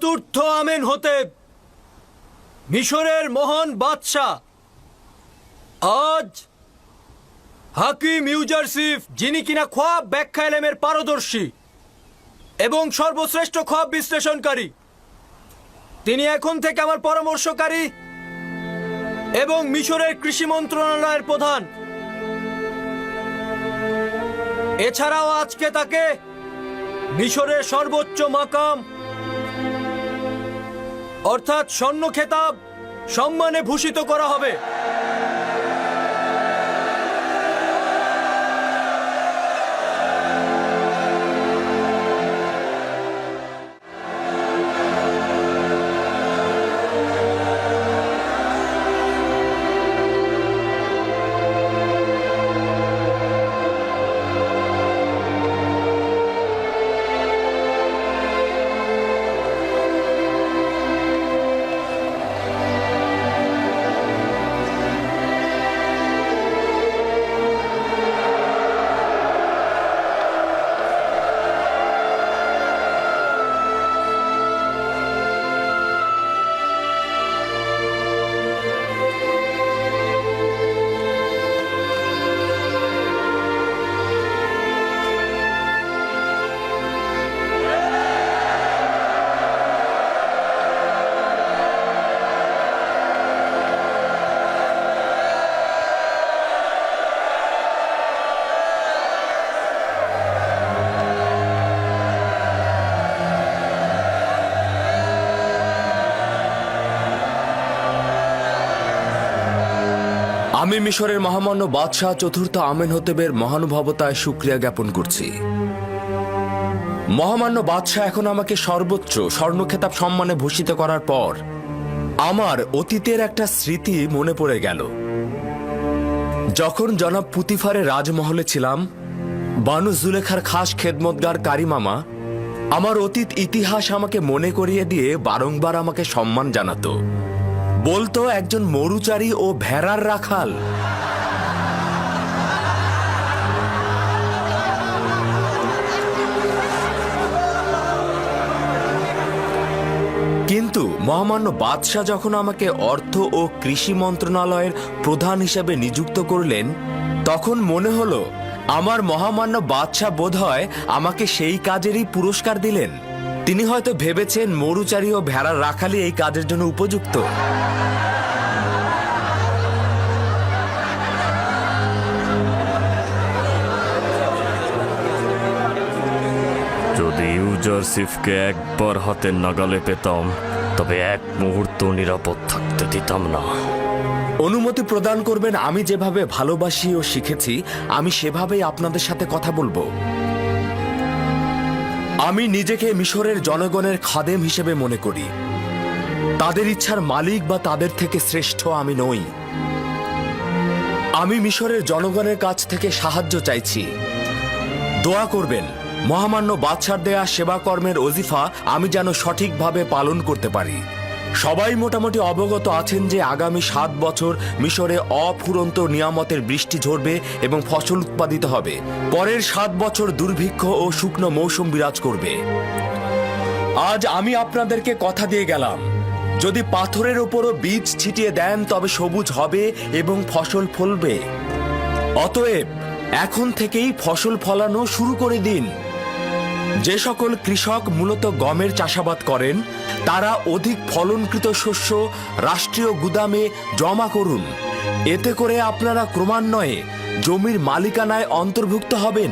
চতুর্থ আমেন হতে মিশরের মহান বাদশাহ, আজ হাকিম ইউজারসিফ, যিনি কিনা খোয়াব ব্যাখ্যা এলেমের পারদর্শী এবং সর্বশ্রেষ্ঠ খোয়াব বিশ্লেষণকারী, তিনি এখন থেকে আমার পরামর্শকারী এবং মিশরের কৃষি মন্ত্রণালয়ের প্রধান। এছাড়াও আজকে তাকে মিশরের সর্বোচ্চ মাকাম অর্থাৎ স্বর্ণ খেতাব সম্মানে ভূষিত করা হবে। আমি মিশরের মহামান্য বাদশাহ চতুর্থ আমেন হতেবের মহানুভবতায় সুক্রিয়া জ্ঞাপন করছি। মহামান্য বাদশাহ এখন আমাকে সর্বোচ্চ স্বর্ণখেতাব সম্মানে ভূষিত করার পর আমার অতীতের একটা স্মৃতি মনে পড়ে গেল। যখন জনাব পুতিফারে রাজমহলে ছিলাম, বানু জুলেখার খাস খেদমতগার কারিমামা আমার অতীত ইতিহাস আমাকে মনে করিয়ে দিয়ে বারংবার আমাকে সম্মান জানাতো। বলতো একজন মরুচারী ও ভেড়ার রাখাল। কিন্তু মহামান্য বাদশাহ যখন আমাকে অর্থ ও কৃষি মন্ত্রণালয়ের প্রধান হিসেবে নিযুক্ত করলেন, তখন মনে হলো, আমার মহামান্য বাদশাহ বোধহয় আমাকে সেই কাজেরই পুরস্কার দিলেন। তিনি হয়তো ভেবেছেন মরুচারী ও ভেড়ার রাখালি এই কাজের জন্য উপযুক্ত। যদি ইউজারসিফকে একবার হাতের নাগালে পেতাম তবে এক মুহূর্ত নিরাপদ থাকতে দিতাম না। অনুমতি প্রদান করবেন আমি যেভাবে ভালোবাসি ও শিখেছি আমি সেভাবেই আপনাদের সাথে কথা বলব। আমি নিজেকে মিশরের জনগণের খাদেম হিসেবে মনে করি। তাদের ইচ্ছার মালিক বা তাদের থেকে শ্রেষ্ঠ আমি নই। আমি মিশরের জনগণের কাছ থেকে সাহায্য চাইছি। দোয়া করবেন, মহামান্য বাদশার দেয়া সেবা কর্মের অজিফা আমি যেন সঠিকভাবে পালন করতে পারি। সবাই মোটামুটি অবগত আছেন যে আগামী সাত বছর মিশরে অফুরন্ত নিয়ামতের বৃষ্টি ঝরবে এবং ফসল উৎপাদিত হবে। পরের সাত বছর দুর্ভিক্ষ ও শুকনো মৌসুম বিরাজ করবে। আজ আমি আপনাদেরকে কথা দিয়ে গেলাম। যদি পাথরের ওপরও বীজ ছিটিয়ে দেন, তবে সবুজ হবে এবং ফসল ফলবে। অতএব, এখন থেকেই ফসল ফলানো শুরু করে দিন। যে সকল কৃষক মূলত গমের চাষাবাদ করেন, তারা অধিক ফলনকৃত শস্য, রাষ্ট্রীয় গুদামে জমা করুন। এতে করে আপনারা ক্রমান্বয়ে জমির মালিকানায় অন্তর্ভুক্ত হবেন।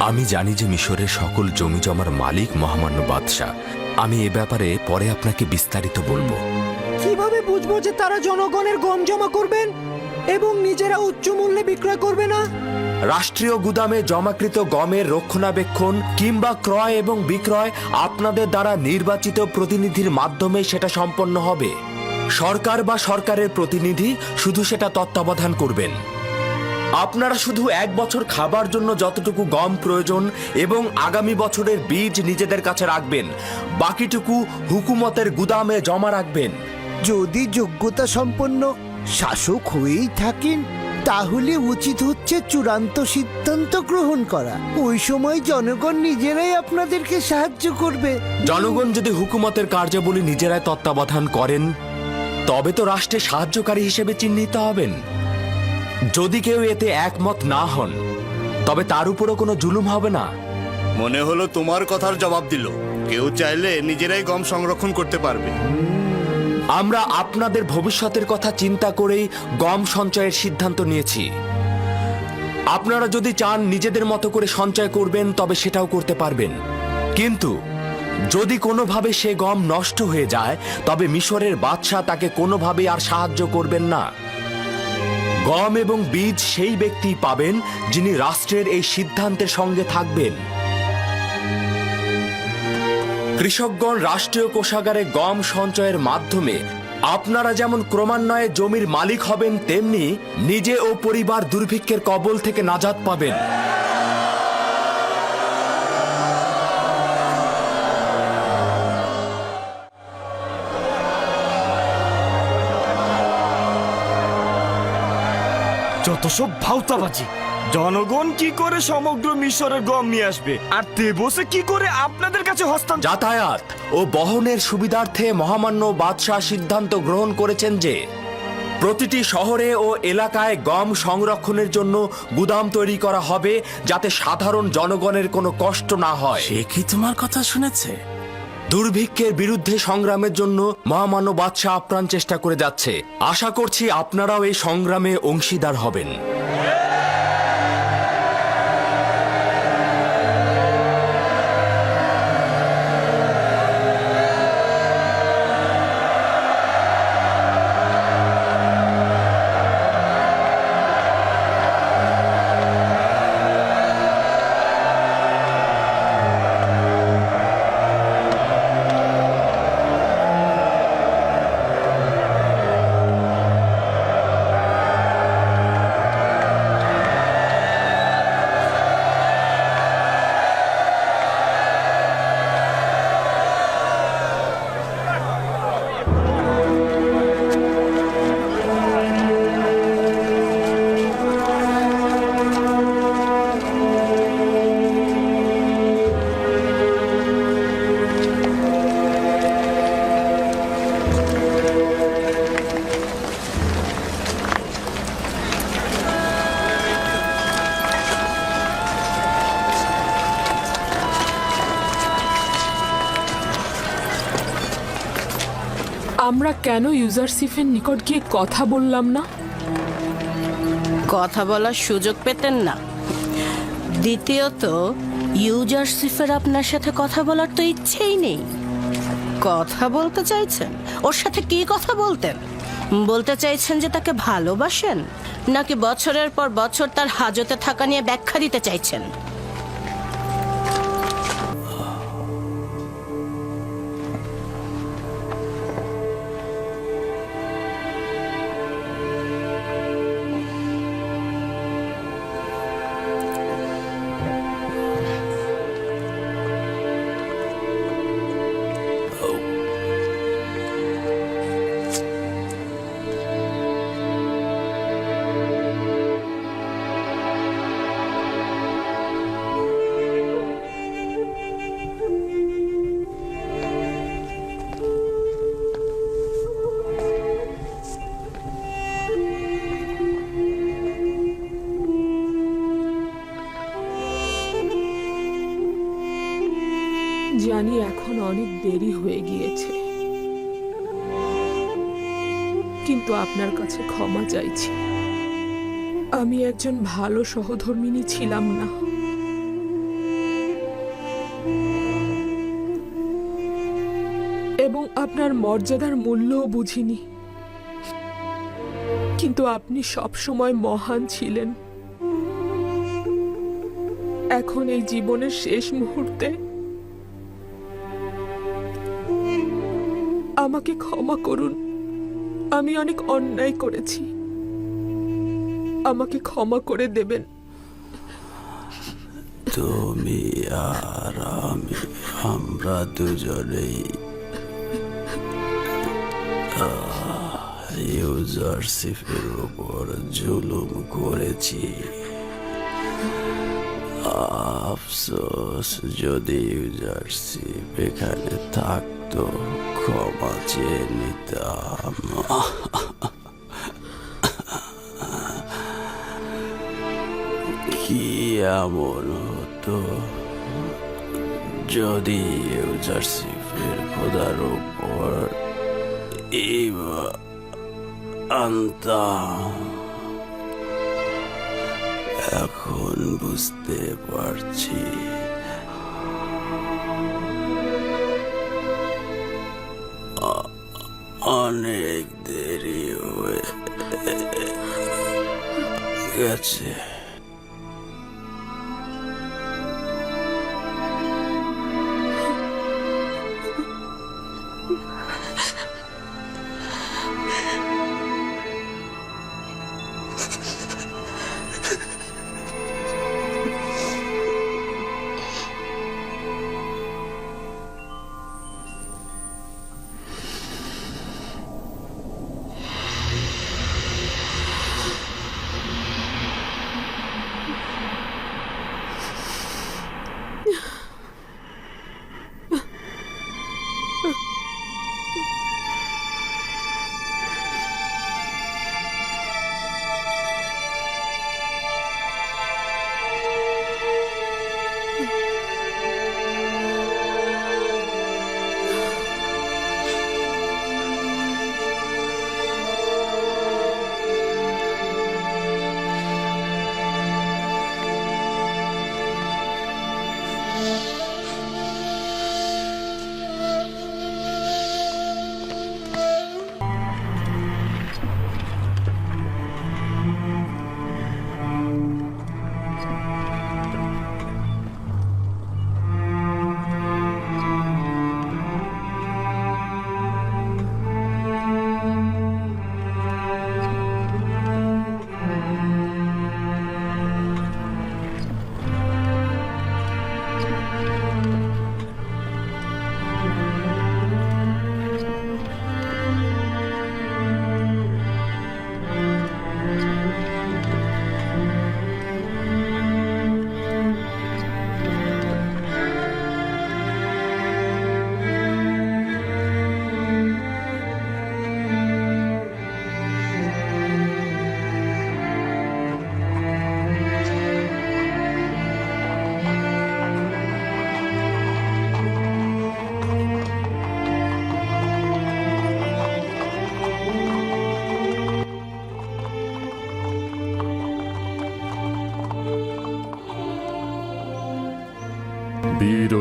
আমি জানি যে মিশরের সকল জমি জমার মালিক মহামান্য বাদশাহ। আমি এ ব্যাপারে পরে আপনাকে বিস্তারিত বলব। কীভাবে বুঝব যে তারা জনগণের গম জমা করবেন এবং নিজেরা উচ্চ মূল্যে বিক্রয় করবে না? রাষ্ট্রীয় গুদামে জমাকৃত গমের রক্ষণাবেক্ষণ কিংবা ক্রয় এবং বিক্রয় আপনাদের দ্বারা নির্বাচিত প্রতিনিধির মাধ্যমে সেটা সম্পন্ন হবে। সরকার বা সরকারের প্রতিনিধি শুধু সেটা তত্ত্বাবধান করবেন। আপনারা শুধু এক বছর খাবার জন্য যতটুকু গম প্রয়োজন এবং আগামী বছরের বীজ নিজেদের কাছে রাখবেন, বাকিটুকু হুকুমতের গুদামে জমা রাখবেন। যদি যোগ্যতা সম্পন্ন শাসক হয়েই থাকেন তাহলে উচিত হচ্ছে চূড়ান্ত সিদ্ধান্ত গ্রহণ করা। ওই সময় জনগণ নিজেরাই আপনাদেরকে সাহায্য করবে। জনগণ যদি হুকুমতের কার্যাবলী নিজেরাই তত্ত্বাবধান করেন তবে তো রাষ্ট্রের সাহায্যকারী হিসেবে চিহ্নিত হবেন। যদি কেউ এতে একমত না হন তবে তার উপরও কোনো জুলুম হবে না। মনে হলো তোমার কথার জবাব দিল। কেউ চাইলে নিজেরাই গম সংরক্ষণ করতে পারবে। আমরা আপনাদের ভবিষ্যতের কথা চিন্তা করেই গম সঞ্চয়ের সিদ্ধান্ত নিয়েছি। আপনারা যদি চান নিজেদের মতো করে সঞ্চয় করবেন, তবে সেটাও করতে পারবেন। কিন্তু যদি কোনোভাবে সে গম নষ্ট হয়ে যায়, তবে মিশরের বাদশাহ তাকে কোনোভাবে আর সাহায্য করবেন না। গম এবং বীজ সেই ব্যক্তি পাবেন যিনি রাষ্ট্রের এই সিদ্ধান্তের সঙ্গে থাকবেন। কৃষকগণ রাষ্ট্রীয় কোষাগারে গম সঞ্চয়ের মাধ্যমে আপনারা যেমন ক্রমান্বয়ে জমির মালিক হবেন, তেমনি নিজে ও পরিবার দুর্ভিক্ষের কবল থেকে নাজাত পাবেন। যত সব ভাউতাবাজি জনগণ কি করে সমগ্র মিশরের গম নিয়ে আসবে? আর তেবসে কি করে আপনাদের কাছে হস্তান্তর যাতায়াত ও বহনের সুবিধার্থে মহামান্য বাদশাহ সিদ্ধান্ত গ্রহণ করেছেন যে প্রতিটি শহরে ও এলাকায় গম সংরক্ষণের জন্য গুদাম তৈরি করা হবে যাতে সাধারণ জনগণের কোনো কষ্ট না হয়। সে কি তোমার কথা শুনেছে? দুর্ভিক্ষের বিরুদ্ধে সংগ্রামের জন্য মহামান্য বাদশাহ আপ্রাণ চেষ্টা করে যাচ্ছে। আশা করছি আপনারাও এই সংগ্রামে অংশীদার হবেন। কেন ইউজারসিফের নিকট গিয়ে কথা বললাম না? কথা বলার সুযোগ পেতেন না। দ্বিতীয়ত ইউজারসিফের আপনার সাথে কথা বলার তো ইচ্ছেই নেই। কথা বলতে চাইছেন? ওর সাথে কি কথা বলতেন? বলতে চাইছেন যে তাকে ভালোবাসেন? নাকি বছরের পর বছর তার হাজতে থাকা নিয়ে ব্যাখ্যা দিতে চাইছেন? জানি এখন অনেক দেরি হয়ে গিয়েছে। কিন্তু আপনার কাছে ক্ষমা চাইছি। আমি একজন ভালো সহধর্মিনী ছিলাম না। এবং আপনার মর্যাদার মূল্যও বুঝিনি। কিন্তু আপনি সবসময় মহান ছিলেন। এখন এই জীবনের শেষ মুহূর্তে আমাকে ক্ষমা করুন। আমি অনেক অন্যায় করেছি। আমাকে ক্ষমা করে দেবেন। তুমি আর আমি, আমরা দুজনেই। ইউজারশিপের উপর জুলুম করেছি। আফসোস, যদি ইউজারশিপ এখানে থাকতো। ক্ষমা চেয়ে নিতাম। কি এমন হতো? যদি ইউজারশিপের খোদার উপর এখন বুঝতে পারছি। অনেক দেরি হয়ে গেছে।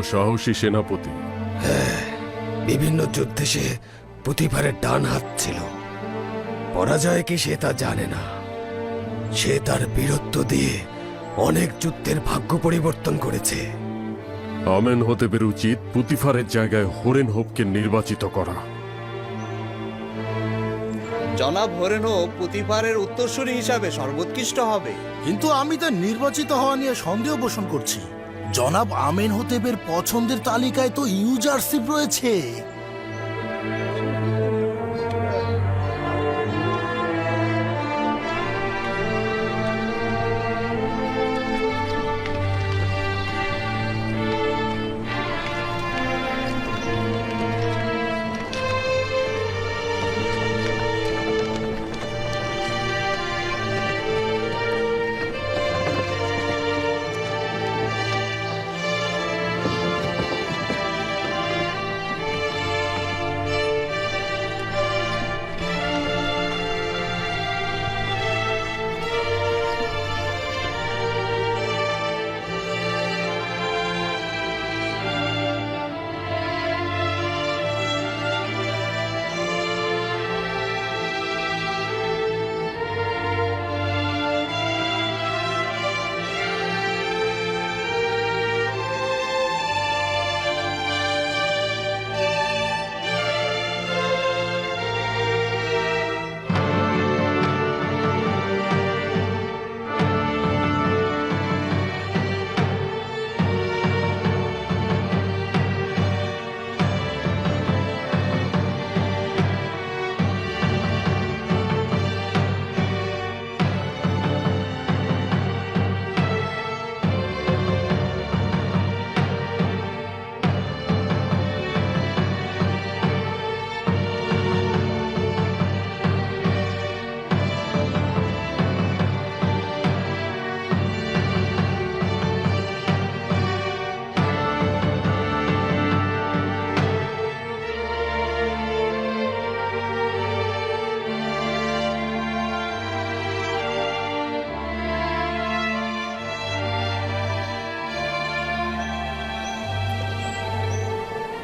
সাহসী সেনাপতি। হ্যাঁ বিভিন্ন যুদ্ধে সে প্রতিভারের ডান হাত ছিল। পরাজয় কি সে তা জানে না। সে তার বীরত্ব দিয়ে অনেক যুদ্ধের ভাগ্য পরিবর্তন করেছে। আমেন হতে পেরে উচিত পুতিফারের জায়গায় হরেন হোপকে নির্বাচিত করা। জনাব হোপ পুতিফারের উত্তরসূরি হিসাবে সর্বোৎকৃষ্ট হবে। কিন্তু আমি তার নির্বাচিত হওয়া নিয়ে সন্দেহ পোষণ করছি। জনাব আমেন হতেবের পছন্দের তালিকায় তো ইউজারশিপ রয়েছে।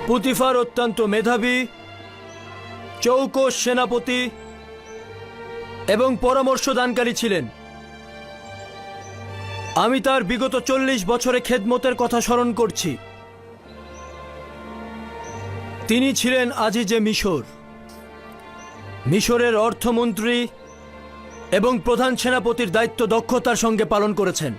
পুতিফার অত্যন্ত মেধাবী চৌকস সেনাপতি এবং পরামর্শদানকারী ছিলেন। আমি তার বিগত চল্লিশ বছরে খেদমতের কথা স্মরণ করছি। তিনি ছিলেন আজিজে মিশর। মিশরের অর্থমন্ত্রী এবং প্রধান সেনাপতির দায়িত্ব দক্ষতার সঙ্গে পালন করেছেন।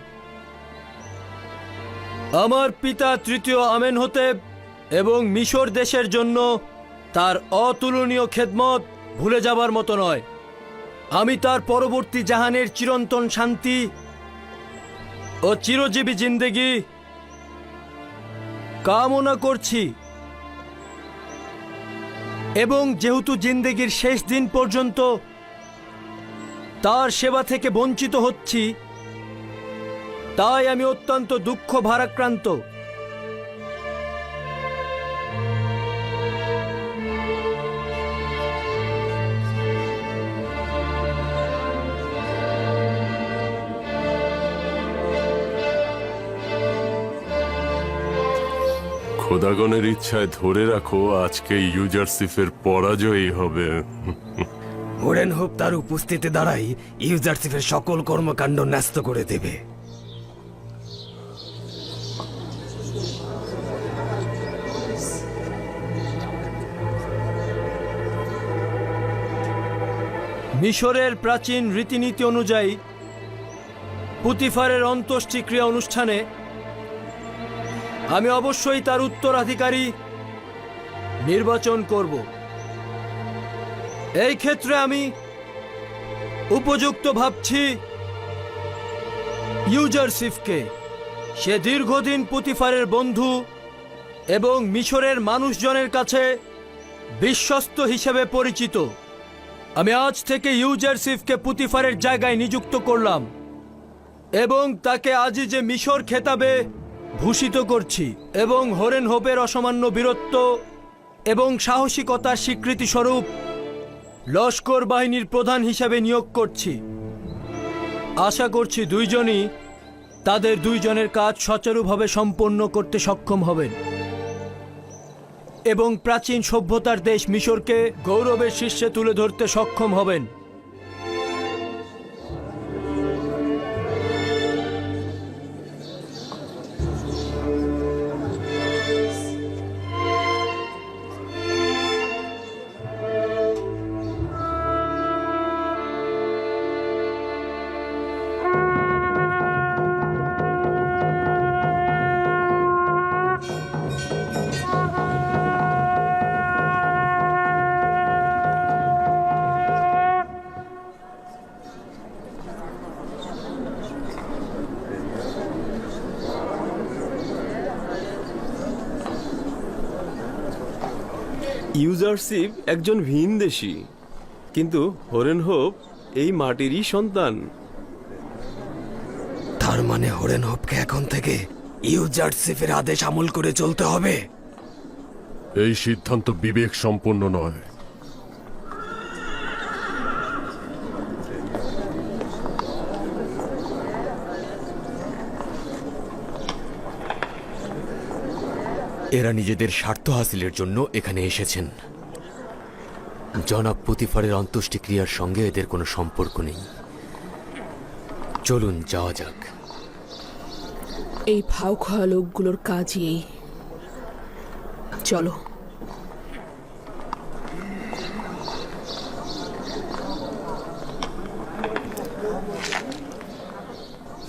আমার পিতা তৃতীয় আমেন হতে এবং মিশর দেশের জন্য তার অতুলনীয় খেদমত ভুলে যাবার মতো নয়। আমি তার পরবর্তী জাহানের চিরন্তন শান্তি ও চিরজীবী জিন্দেগি কামনা করছি। এবং যেহেতু জিন্দেগির শেষ দিন পর্যন্ত তার সেবা থেকে বঞ্চিত হচ্ছি, তাই আমি অত্যন্ত দুঃখ ভারাক্রান্ত। খোদাগণের ইচ্ছায় ধরে রাখো, আজকে ইউজারসিফের পরাজয়ই হবে। হরেন হোপ তার উপস্থিতি দ্বারাই ইউজারসিফের সকল কর্মকাণ্ড ন্যস্ত করে দেবে। মিশরের প্রাচীন রীতিনীতি অনুযায়ী পুতিফারের অন্ত্যেষ্টিক্রিয়া অনুষ্ঠানে আমি অবশ্যই তার উত্তরাধিকারী নির্বাচন করব। এই ক্ষেত্রে আমি উপযুক্ত ভাবছি ইউজারসিফকে সে দীর্ঘদিন পুতিফারের বন্ধু এবং মিশরের মানুষজনের কাছে বিশ্বস্ত হিসেবে পরিচিত। আমি আজ থেকে ইউজারসিফকে পুতিফারের জায়গায় নিযুক্ত করলাম এবং তাকে আজই যে মিশর খেতাবে ভূষিত করছি এবং হরেন হোপের অসামান্য বীরত্ব এবং সাহসিকতার স্বীকৃতি স্বরূপ লস্কর বাহিনীর প্রধান হিসাবে নিয়োগ করছি। আশা করছি দুইজনই তাদের দুইজনের কাজ সচারুভাবে সম্পন্ন করতে সক্ষম হবেন। এবং প্রাচীন সভ্যতার দেশ মিশরকে গৌরবের শীর্ষে তুলে ধরতে সক্ষম হবেন। ইউজারশিপ একজন ভিনদেশী কিন্তু হরেন হোপ এই মাটিরই সন্তান। তার মানে হরেন হোপকে এখন থেকে ইউজারসিফের আদেশ আমল করে চলতে হবে। এই সিদ্ধান্ত বিবেক সম্পন্ন নয়। এরা নিজেদের স্বার্থ হাসিলের জন্য এখানে এসেছেন। জনাব পুতিফারের অন্ত্যেষ্টিক্রিয়ার সঙ্গে এদের কোনো সম্পর্ক নেই। চলুন যাওয়া যাক। এই ভাও খাওয়া লোকগুলোর কাজই এই। চলো।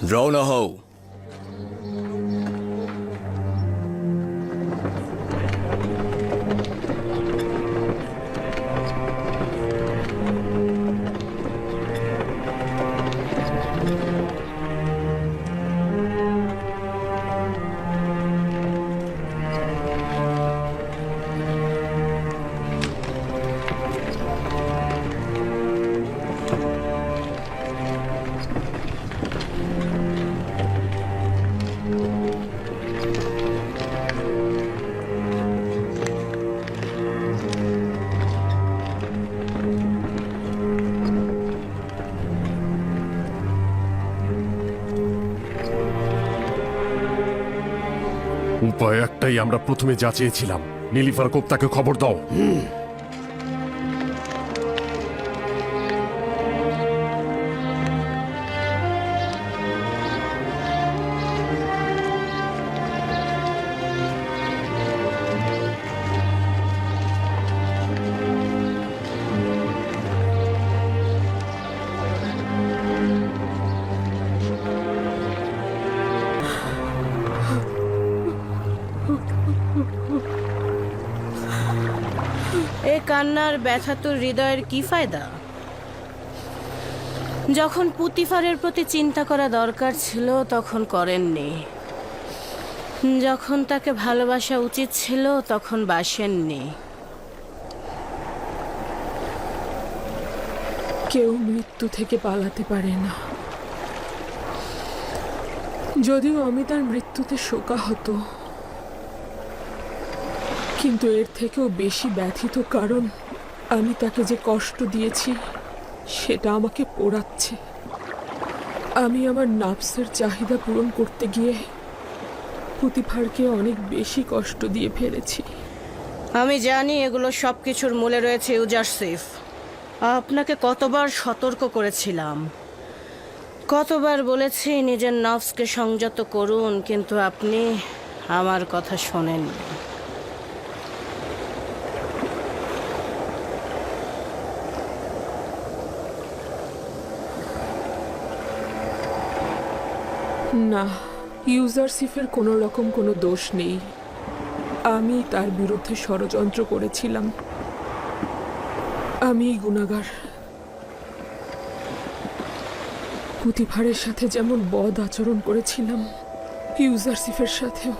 রওনা হও। উপায় একটাই আমরা প্রথমে যা যাচিয়েছিলাম। নীলিফার কোপ্তাকে খবর দাও। ব্যথা তোর হৃদয়ের কি ফায়দা? যখন পুতিফারের প্রতি চিন্তা করা দরকার ছিল, তখন করেননি। যখন তাকে ভালোবাসা উচিত ছিল, তখন বাসেননি। কেউ মৃত্যু থেকে পালাতে পারে না। যদিও আমি তার মৃত্যুতে শোকাহত, কিন্তু এর থেকেও বেশি ব্যথিত কারণ আমি তাকে যে কষ্ট দিয়েছি, সেটা আমাকে পোড়াচ্ছে। আমি আমার নাফসের চাহিদা পূরণ করতে গিয়ে পুতিফারকে অনেক বেশি কষ্ট দিয়ে ফেলেছি। আমি জানি এগুলো সব কিছুর মূলে রয়েছে ইউজার ইউজারসিফ আপনাকে কতবার সতর্ক করেছিলাম। কতবার বলেছি নিজের নফসকে সংযত করুন, কিন্তু আপনি আমার কথা শোনেননি। না, ইউজারসিফের কোনো রকম কোনো দোষ নেই। আমি তার বিরুদ্ধে ষড়যন্ত্র করেছিলাম। আমি গুণাগার। পুতিভারের সাথে যেমন বদ আচরণ করেছিলাম, ইউজারসিফের সাথেও।